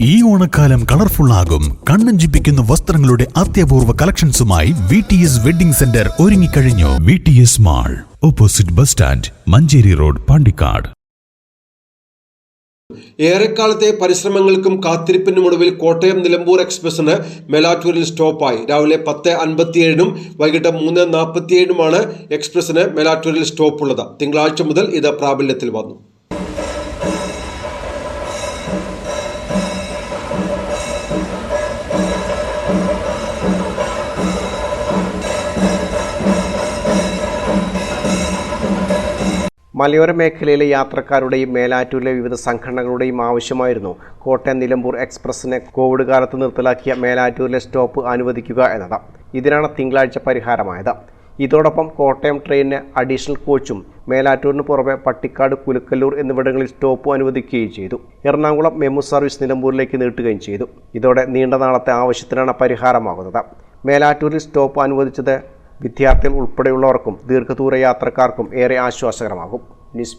ഈ ഓണക്കാലം കളർഫുൾ ആകും. കണ്ണഞ്ചിപ്പിക്കുന്ന വസ്ത്രങ്ങളുടെ അത്യപൂർവ കളക്ഷൻസുമായി V T S wedding centre ഒരുങ്ങിക്കഴിഞ്ഞു. V T S mall opposite bus stand Manjeri road Pandikkad. ഏറെക്കാലത്തെ പരിശ്രമങ്ങൾക്കും കാത്തിരിപ്പിനും ഒടുവിൽ കോട്ടയം നിലമ്പൂർ എക്സ്പ്രസിന് മേലാറ്റൂരിൽ സ്റ്റോപ്പായി. രാവിലെ പത്ത് അൻപത്തിയേഴിനും വൈകിട്ട് മൂന്ന് നാൽപ്പത്തിയേഴിനുമാണ് എക്സ്പ്രസിന് മേലാറ്റൂരിൽ സ്റ്റോപ്പുള്ളത്. തിങ്കളാഴ്ച മുതൽ ഇത് പ്രാബല്യത്തിൽ വന്നു. മലയോര മേഖലയിലെ യാത്രക്കാരുടെയും മേലാറ്റൂരിലെ വിവിധ സംഘടനകളുടെയും ആവശ്യമായിരുന്നു. കോട്ടയം നിലമ്പൂർ എക്സ്പ്രസിനെ കോവിഡ് കാലത്ത് നിർത്തലാക്കിയ മേലാറ്റൂരിലെ സ്റ്റോപ്പ് അനുവദിക്കുക എന്നത് ഇതിനാണ് തിങ്കളാഴ്ച പരിഹാരമായത്. ഇതോടൊപ്പം കോട്ടയം ട്രെയിനിന് അഡീഷണൽ കോച്ചും മേലാറ്റൂരിന് പുറമെ പട്ടിക്കാട് കുലുക്കല്ലൂർ എന്നിവിടങ്ങളിൽ സ്റ്റോപ്പ് അനുവദിക്കുകയും ചെയ്തു. എറണാകുളം മെമു സർവീസ് നിലമ്പൂരിലേക്ക് നീട്ടുകയും ചെയ്തു. ഇതോടെ നീണ്ട നാളത്തെ ആവശ്യത്തിനാണ് പരിഹാരമാകുന്നത്. മേലാറ്റൂരിൽ സ്റ്റോപ്പ് അനുവദിച്ചത് വിദ്യാർത്ഥികൾ ഉൾപ്പെടെയുള്ളവർക്കും ദീർഘദൂര യാത്രക്കാർക്കും ഏറെ ആശ്വാസകരമാകും. ന്യൂസ്